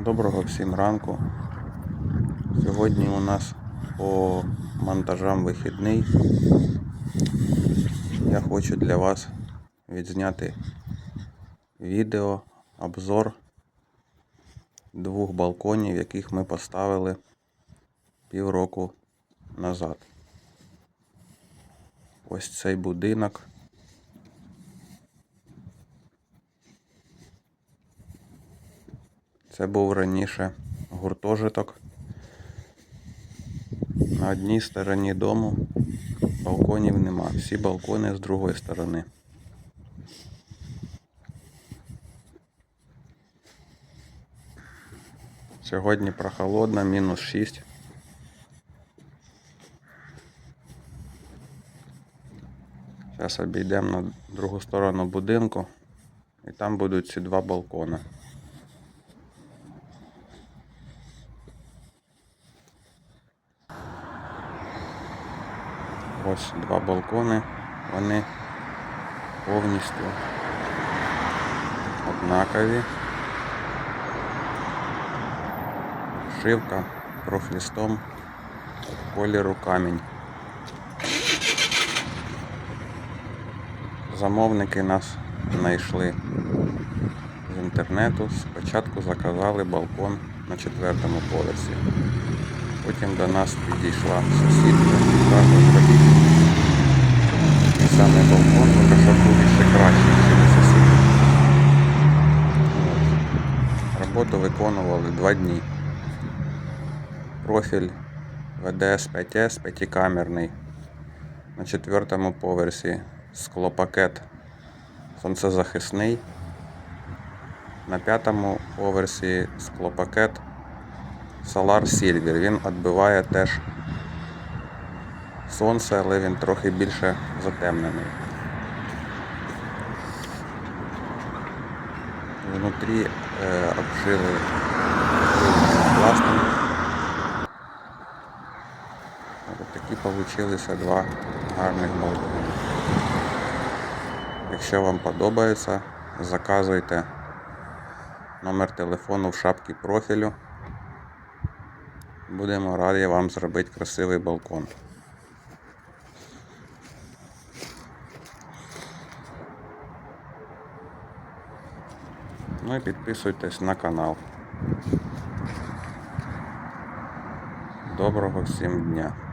Доброго всім ранку. Сьогодні у нас по монтажам вихідний. Я хочу для вас відзняти відео, обзор двох балконів, яких ми поставили півроку назад. Ось цей будинок. Це був раніше гуртожиток. На одній стороні дому балконів нема. Всі балкони з другої сторони. Сьогодні прохолодно, мінус 6. Зараз обійдемо на другу сторону будинку і там будуть ці два балкони. Ось два балкони, вони повністю однакові. Шивка профлістом кольору камінь. Замовники нас знайшли з інтернету. Спочатку заказали балкон на четвертому поверсі. Потім до нас підійшла сусідка Роботу виконували два дні. Профіль ВДС 5С п'ятикамерний. На четвертому поверсі склопакет сонцезахисний. На п'ятому поверсі склопакет Solar Silver. Він відбиває теж сонце, але він трохи більше затемнений. Внутрі е, обшили пластом. Ось такі получилися два гарних балкони. Якщо вам подобається, заказуйте номер телефону в шапці профілю. Будемо раді вам зробити красивий балкон. Ну і підписуйтесь на канал. Доброго всім дня!